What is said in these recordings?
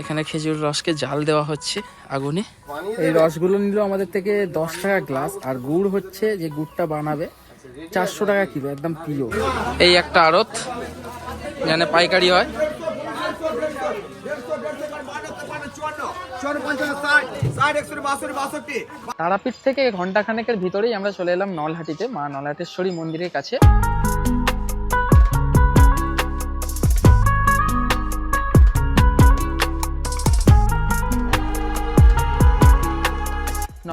এখানে খেজুর রসকে জাল দেওয়া হচ্ছে আগুনে। এই রসগুলো নিল আমাদের থেকে দশ টাকা গ্লাস আর গুড় হচ্ছে যে গুড়টা বানাবে চারশো টাকা কিলো একদম প্রিয় এই একটা আড়ত যেখানে পাইকারি হয়। তারাপীঠ থেকে ঘণ্টা খানেকের ভিতরেই আমরা চলে এলাম নলহাটিতে মা নলহাটেশ্বরী মন্দিরের কাছে।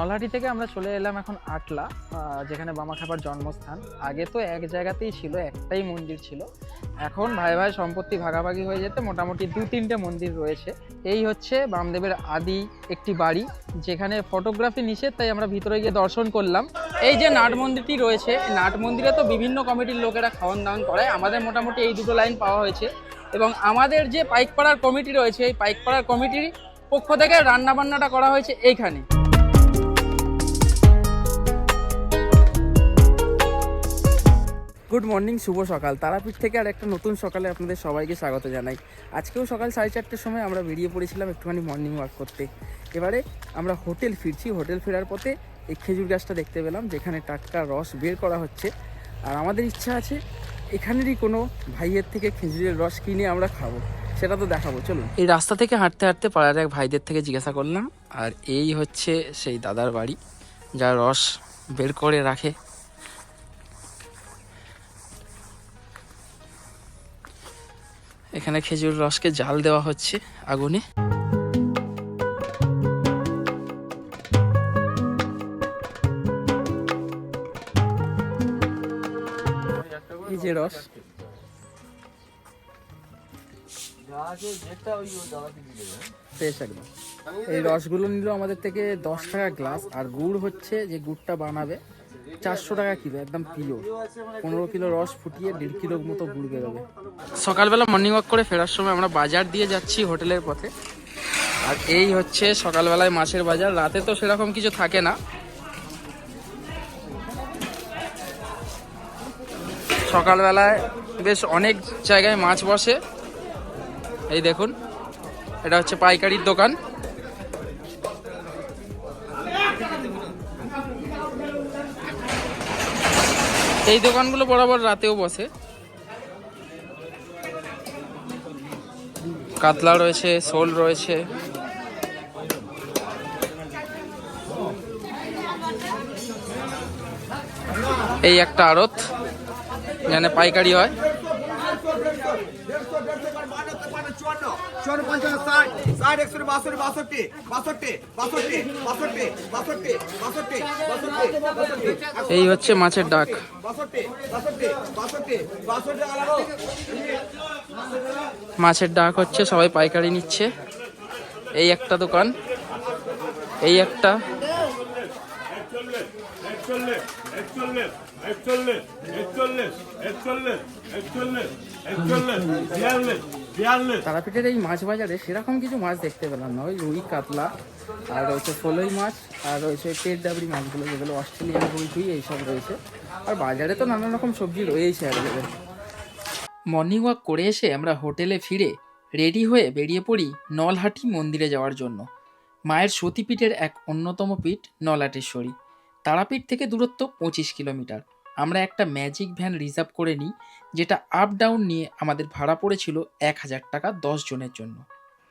নলহাটি থেকে আমরা চলে এলাম এখন আটলা যেখানে বামা খাবার জন্মস্থান। আগে তো এক জায়গাতেই ছিল, একটাই মন্দির ছিল। এখন ভাই ভাই সম্পত্তি ভাগাভাগি হয়ে যেতে মোটামুটি দু তিনটে মন্দির রয়েছে। এই হচ্ছে বামদেবের আদি একটি বাড়ি, যেখানে ফটোগ্রাফি নিষেধ, তাই আমরা ভিতরে গিয়ে দর্শন করলাম। এই যে নাট মন্দিরটি রয়েছে নাট মন্দিরে তো বিভিন্ন কমিটির লোকেরা খাওয়ান দাওয়ান করে আমাদের মোটামুটি এই দুটো লাইন পাওয়া হয়েছে। এবং আমাদের যে পাইকপাড়ার কমিটি রয়েছে, এই পাইকপাড়ার কমিটির পক্ষ থেকে রান্না বান্নাটা করা হয়েছে এইখানে। গুড মর্নিং, শুভ সকাল। তারাপীঠ থেকে আর একটা নতুন সকালে আপনাদের সবাইকে স্বাগত জানাই। আজকেও সকাল সাড়ে চারটের সময় আমরা বেরিয়ে পড়েছিলাম একটুখানি মর্নিং ওয়াক করতে। এবারে আমরা হোটেল ফিরছি। হোটেল ফেরার পথে এই খেজুর গাছটা দেখতে পেলাম, যেখানে টাটকা রস বের করা হচ্ছে। আর আমাদের ইচ্ছা আছে, এখানেরই কোনো ভাইয়ের থেকে খেজুরের রস কিনে আমরা খাব। সেটা তো দেখাবো, চলুন। এই রাস্তা থেকে হাঁটতে হাঁটতে পাড়ার এক ভাইদের থেকে জিজ্ঞাসা করলাম, আর এই হচ্ছে সেই দাদার বাড়ি যা রস বের করে রাখে। এখানে খেজুর রসকে জাল দেওয়া হচ্ছে আগুনে। এই এই রসগুলো নিল আমাদের থেকে দশ টাকা গ্লাস, আর গুড় হচ্ছে যে গুড়টা বানাবে। চারশো টাকা কিলো, একদম কিলো। পনেরো কিলো রস ফুটিয়ে দেড় কিলোর মতো গুড় বেরোবে। সকালবেলা মর্নিং ওয়াক করে ফেরার সময় আমরা বাজার দিয়ে যাচ্ছি হোটেলের পথে। আর এই হচ্ছে সকালবেলায় মাছের বাজার। রাতে তো সেরকম কিছু থাকে না। সকালবেলায় বেশ অনেক জায়গায় মাছ বসে। এই দেখুন, এটা হচ্ছে পাইকারির দোকান। এই দোকানগুলো বরাবর রাতেও বসে কাতলা রয়েছে শোল রয়েছে এই একটা আড়ত যেখানে পাইকারি হয় ষাট ষাট একশো বাষট্টি বাষট্টি বাষট্টি বাষট্টি বাষট্টি বাষট্টি বাষট্টি বাষট্টি বাষট্টি এই হচ্ছে মাছের ডাক বাষট্টি বাষট্টি বাষট্টি বাষট্টি মাছের ডাক হচ্ছে সবাই পাইকারি নিচ্ছে এই একটা দোকান এই একটা একচল্লিশ একচল্লিশ একচল্লিশ একচল্লিশ একচল্লিশ একচল্লিশ তারাপীঠের এই মাছ বাজারে সেরকম কিছু মাছ দেখতে পেলাম না। ওই রুই, কাতলা, আর রয়েছে ফলই মাছ, আর রয়েছে পেট ডাবরি মাছগুলো যেগুলো অস্ট্রেলিয়ান রুই টুই এইসব রয়েছে। আর বাজারে তো নানান রকম সবজি রয়েছে অ্যাভেলেবেল মর্নিং ওয়াক করে এসে আমরা হোটেলে ফিরে রেডি হয়ে বেরিয়ে পড়ি নলহাটি মন্দিরে যাওয়ার জন্য। মায়ের সতীপীঠের এক অন্যতম পীঠ নলাটেশ্বরী তারাপীঠ থেকে দূরত্ব পঁচিশ কিলোমিটার। আমরা একটা ম্যাজিক ভ্যান রিজার্ভ করে নিই, যেটা আপ ডাউন নিয়ে আমাদের ভাড়া পড়েছিল এক হাজার টাকা দশ জনের জন্য।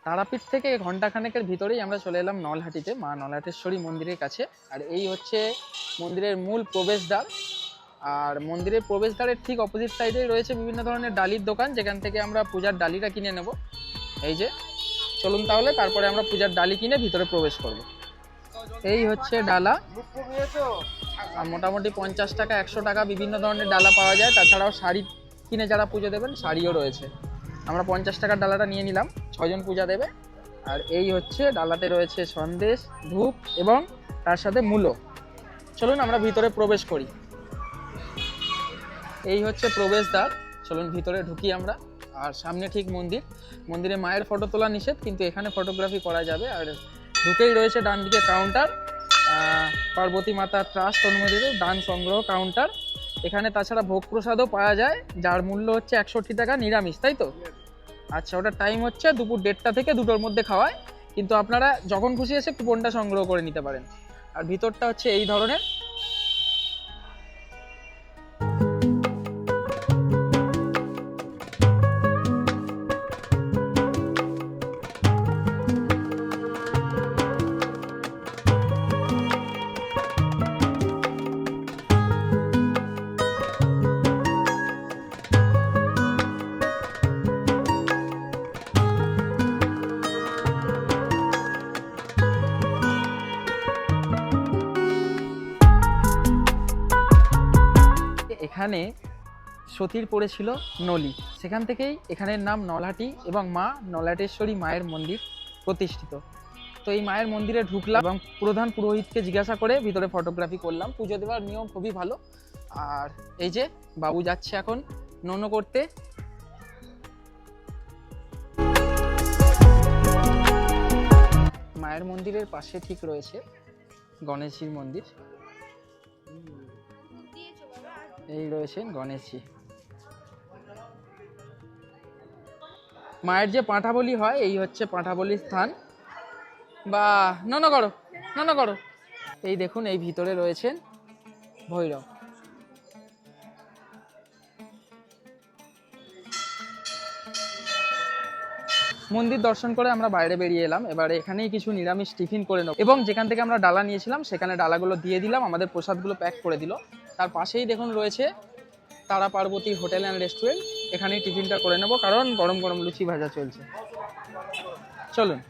তারাপীঠ থেকে ঘন্টাখানেকের ভিতরেই আমরা চলে এলাম নলহাটিতে, মা নলহাটেশ্বরী মন্দিরের কাছে। আর এই হচ্ছে মন্দিরের মূল প্রবেশদ্বার। আর মন্দিরের প্রবেশদ্বারের ঠিক অপোজিট সাইডেই রয়েছে বিভিন্ন ধরনের ডালির দোকান, যেখান থেকে আমরা পূজার ডালিটা কিনে নেব। এই যে, চলুন তাহলে, তারপরে আমরা পূজার ডালি কিনে ভিতরে প্রবেশ করব। এই হচ্ছে ডালা। মোটামুটি পঞ্চাশ টাকা, একশো টাকা বিভিন্ন ধরনের ডালা পাওয়া যায়। তাছাড়াও শাড়ি কিনে যারা পুজো দেবেন, শাড়িও রয়েছে। আমরা পঞ্চাশ টাকার ডালাটা নিয়ে নিলাম ছজন পূজা দেবে। আর এই হচ্ছে ডালাতে রয়েছে সন্দেশ, ধূপ এবং তার সাথে মূলো। চলুন আমরা ভিতরে প্রবেশ করি। এই হচ্ছে প্রবেশদ্বার। চলুন ভিতরে ঢুকি আমরা। আর সামনে ঠিক মন্দির। মন্দিরে মায়ের ফটো তোলা নিষেধ, কিন্তু এখানে ফটোগ্রাফি করা যাবে। আর ঢুকেই রয়েছে ডান দিকে কাউন্টার পার্বতী মাতা ট্রাস্ট অনুমোদিত দান সংগ্রহ কাউন্টার এখানে তাছাড়া ভোগ প্রসাদও পাওয়া যায়, যার মূল্য হচ্ছে একষট্টি টাকা নিরামিষ, তাই তো? আচ্ছা ওটার টাইম হচ্ছে দুপুর দেড়টা থেকে দুটোর মধ্যে খাওয়ায়। কিন্তু আপনারা যখন খুশি এসে কুপনটা সংগ্রহ করে নিতে পারেন। আর ভিতরটা হচ্ছে এই ধরনের। এখানে সতীর পড়েছিল নলি। সেখান থেকেই এখানের নাম নলহাটি এবং মা নলাটেশ্বরী মায়ের মন্দির প্রতিষ্ঠিত। তো এই মায়ের মন্দিরে ঢুকলাম এবং প্রধান পুরোহিতকে জিজ্ঞাসা করে ভিতরে ফটোগ্রাফি করলাম। পুজো দেওয়ার নিয়ম খুবই ভালো। আর এই যে বাবু যাচ্ছে এখন ননো করতে। মায়ের মন্দিরের পাশে ঠিক রয়েছে গণেশজির মন্দির। এই রয়েছেন গণেশজি। মায়ের যে পাঁঠাবলি হয়, এই হচ্ছে পাঁঠাবলির স্থান। বা নন করো নন করো এই দেখুন, এই ভিতরে রয়েছেন ভৈরব। মন্দির দর্শন করে আমরা বাইরে বেরিয়ে এলাম। এবার এখানেই কিছু নিরামিষ টিফিন করে নেব। এবং যেখান থেকে আমরা ডালা নিয়েছিলাম, সেখানে ডালাগুলো দিয়ে দিলাম, আমাদের প্রসাদগুলো প্যাক করে দিল। তার পাশেই দেখুন রয়েছে তারা পার্বতী হোটেল অ্যান্ড রেস্টুরেন্ট এখানেই টিফিনটা করে নেব, কারণ গরম গরম লুচি ভাজা চলছে। চলুন।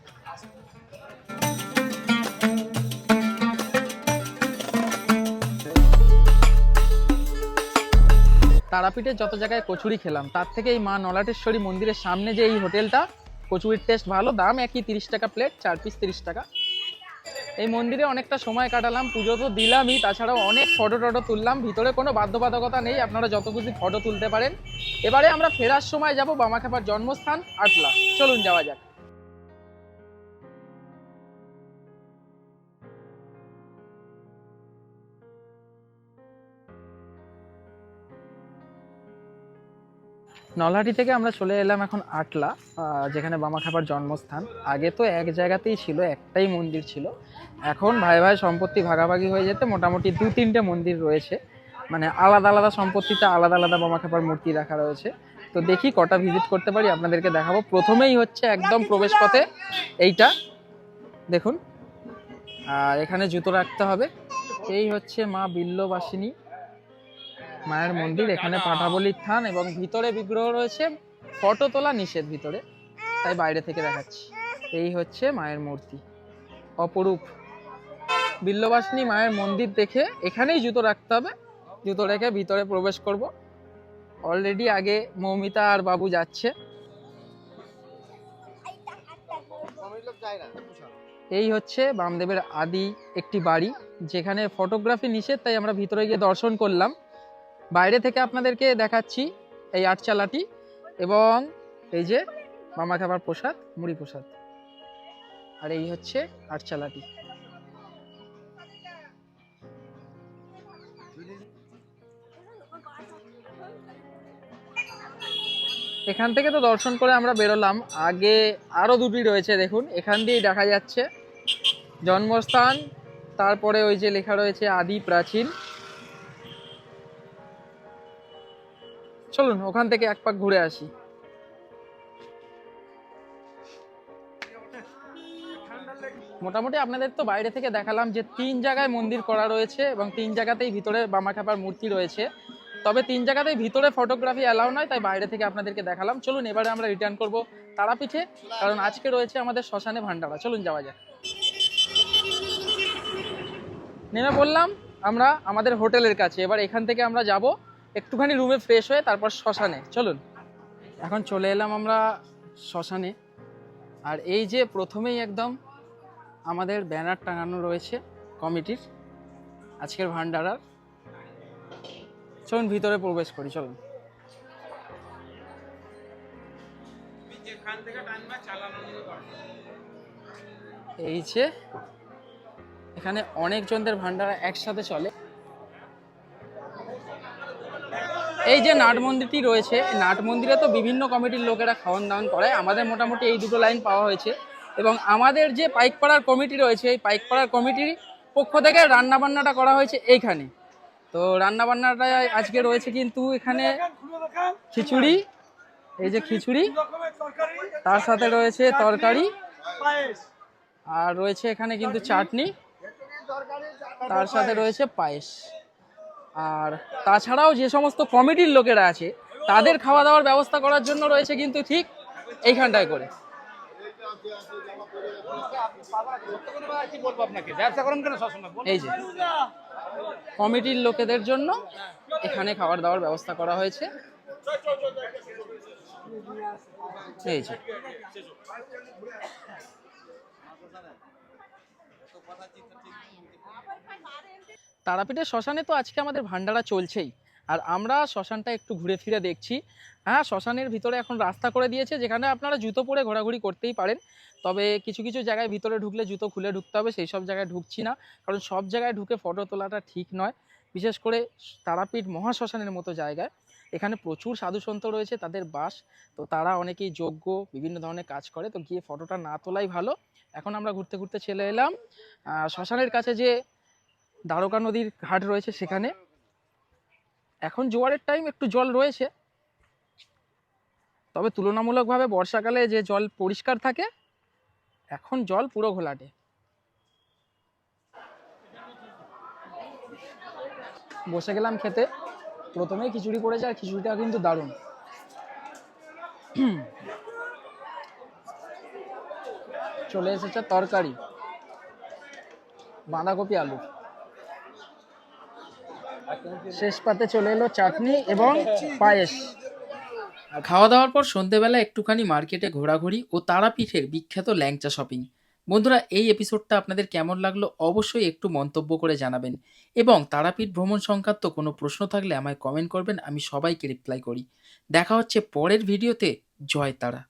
তারাপীঠের যত জায়গায় কচুরি খেলাম, তার থেকে এই মা নলাটেশ্বরী মন্দিরের সামনে যে এই হোটেলটা কচুরির টেস্ট ভালো, দাম একই তিরিশ টাকা প্লেট চার পিস তিরিশ টাকা। এই মন্দিরে অনেকটা সময় কাটালাম, পুজো তো দিলামই, তাছাড়াও অনেক ফটো টটো তুললাম, ভিতরে কোনো বাধ্যবাধকতা নেই, আপনারা যত খুশি ফটো তুলতে পারেন। এবারে আমরা ফেরার সময় যাব বামাখ্যাপার জন্মস্থান, আটলা। চলুন যাওয়া যাক। নলহাটি থেকে আমরা চলে এলাম এখন আটলা যেখানে বামাখ্যাপার জন্মস্থান। আগে তো এক জায়গাতেই ছিল, একটাই মন্দির ছিল। এখন ভাই ভাই সম্পত্তি ভাগাভাগি হয়ে যেতে মোটামুটি দু তিনটে মন্দির রয়েছে। মানে আলাদা আলাদা সম্পত্তিতে আলাদা আলাদা বামাখ্যাপার মূর্তি রাখা রয়েছে। তো দেখি কটা ভিজিট করতে পারি, আপনাদেরকে দেখাবো। প্রথমেই হচ্ছে একদম প্রবেশ পথে এইটা। দেখুন। আর এখানে জুতো রাখতে হবে। এই হচ্ছে মা বিল্লবাসিনী। মায়ের মন্দির এখানে পাঠাবলির থান এবং ভিতরে বিগ্রহ রয়েছে ফটো তোলা নিষেধ ভিতরে। তাই বাইরে থেকে দেখাচ্ছি। এই হচ্ছে মায়ের মূর্তি। অপরূপ। বিল্লবাসিনী মায়ের মন্দির দেখে এখানেই জুতো রাখতে হবে। জুতো রেখে ভিতরে প্রবেশ করব। অলরেডি আগে মৌমিতা আর বাবু যাচ্ছে। এই হচ্ছে বামদেবের আদি একটি বাড়ি যেখানে ফটোগ্রাফি নিষেধ তাই আমরা ভিতরে গিয়ে দর্শন করলাম। বাইরে থেকে আপনাদেরকে দেখাচ্ছি এই আটচালাটি এবং এই যে মামা খাবার প্রসাদ, মুড়ি প্রসাদ। আর এই হচ্ছে আটচালাটি। এখান থেকে তো দর্শন করে আমরা বেরোলাম। আগে আরও দুটি রয়েছে, দেখুন। এখান দিয়েই দেখা যাচ্ছে। জন্মস্থান, তারপরে ওই যে লেখা রয়েছে, আদি প্রাচীন। চলুন, ওখান থেকে এক পাক ঘুরে আসি। মোটামুটি আপনাদের তো বাইরে থেকে দেখালাম যে তিন জায়গায় মন্দির করা রয়েছে এবং তিন জায়গাতেই ভিতরে বামাখ্যাপার মূর্তি রয়েছে। তবে তিন জায়গাতেই ভিতরে ফটোগ্রাফি অ্যালাউ নয়, তাই বাইরে থেকে আপনাদেরকে দেখালাম। চলুন, এবারে আমরা রিটার্ন করব তারাপীঠে, কারণ আজকে রয়েছে আমাদের শ্মশানে ভান্ডারা চলুন, যাওয়া যাক। নেমে বললাম আমরা আমাদের হোটেলের কাছে। এবার এখান থেকে আমরা যাব একটুখানি রুমে ফ্রেশ হয়ে তারপর শ্মশানে। চলুন এখন চলে এলাম আমরা শ্মশানে। আর এই যে প্রথমেই একদম আমাদের ব্যানার টাঙানো রয়েছে কমিটির আজকের ভান্ডারার চলুন ভিতরে প্রবেশ করি চলুন। এই যে এখানে অনেকজনদের ভান্ডারা একসাথে চলে। এই যে নাট মন্দিরটি রয়েছে নাট মন্দিরে তো বিভিন্ন কমিটির লোকেরা খাওয়ান দাওয়ান করে। আমাদের মোটামুটি এই দুটো লাইন পাওয়া হয়েছে। এবং আমাদের যে পাইকপাড়ার কমিটি রয়েছে, এই পাইকপাড়ার কমিটির পক্ষ থেকে রান্নাবান্নাটা করা হয়েছে এইখানে। তো রান্না বান্নাটা আজকে রয়েছে কিন্তু এখানে খিচুড়ি, এই যে খিচুড়ি, তার সাথে রয়েছে তরকারি, আর রয়েছে এখানে কিন্তু চাটনি, তার সাথে রয়েছে পায়েস। আর তাছাড়াও যে সমস্ত কমিটির লোকেরা আছে, তাদের খাওয়া দাওয়ার ব্যবস্থা করার জন্য রয়েছে কিন্তু ঠিক এইখানটায় করে। এই যে, কমিটির লোকেদের জন্য এখানে খাবার দাওয়ার ব্যবস্থা করা হয়েছে। এই যে। তারাপীঠের শ্মশানে তো আজকে আমাদের ভান্ডারা চলছেই। আর আমরা শ্মশানটা একটু ঘুরে ফিরে দেখছি। হ্যাঁ শ্মশানের ভিতরে এখন রাস্তা করে দিয়েছে, যেখানে আপনারা জুতো পরে ঘোরাঘুরি করতেই পারেন। তবে কিছু কিছু জায়গায় ভিতরে ঢুকলে জুতো খুলে ঢুকতে হবে, সেই সব জায়গায় ঢুকছি না। কারণ সব জায়গায় ঢুকে ফটো তোলাটা ঠিক নয়। বিশেষ করে তারাপীঠ মহাশ্মশানের মতো জায়গায়। এখানে প্রচুর সাধুসন্ত রয়েছে, তাদের বাস। তো তারা অনেকেই যোগ্য, বিভিন্ন ধরনের কাজ করে। তো গিয়ে ফটোটা না তোলাই ভালো। এখন আমরা ঘুরতে ঘুরতে চলে এলাম শ্মশানের কাছে যে দ্বারকা নদীর ঘাট রয়েছে সেখানে। এখন জোয়ারের টাইম একটু জল রয়েছে। তবে তুলনামূলকভাবে বর্ষাকালে যে জল পরিষ্কার থাকে, এখন জল পুরো ঘোলাটে। বসে গেলাম খেতে। প্রথমেই খিচুড়ি পড়েছে আর খিচুড়িটা কিন্তু দারুণ। চলে এসেছে তরকারি, বাঁধাকপি আলু। শেষ পাতে চলে এলো চাটনি এবং পায়েস। খাওয়া দাওয়ার পর সন্ধেবেলা একটুখানি মার্কেটে ঘোরাঘুরি ও তারাপীঠের বিখ্যাত ল্যাংচা শপিং। বন্ধুরা, এই এপিসোডটা আপনাদের কেমন লাগল অবশ্যই একটু মন্তব্য করে জানাবেন। এবং তারাপীঠ ভ্রমণ সংক্রান্ত কোনো প্রশ্ন থাকলে আমায় কমেন্ট করবেন, আমি সবাইকে রিপ্লাই করি। দেখা হচ্ছে পরের ভিডিওতে জয় তারা।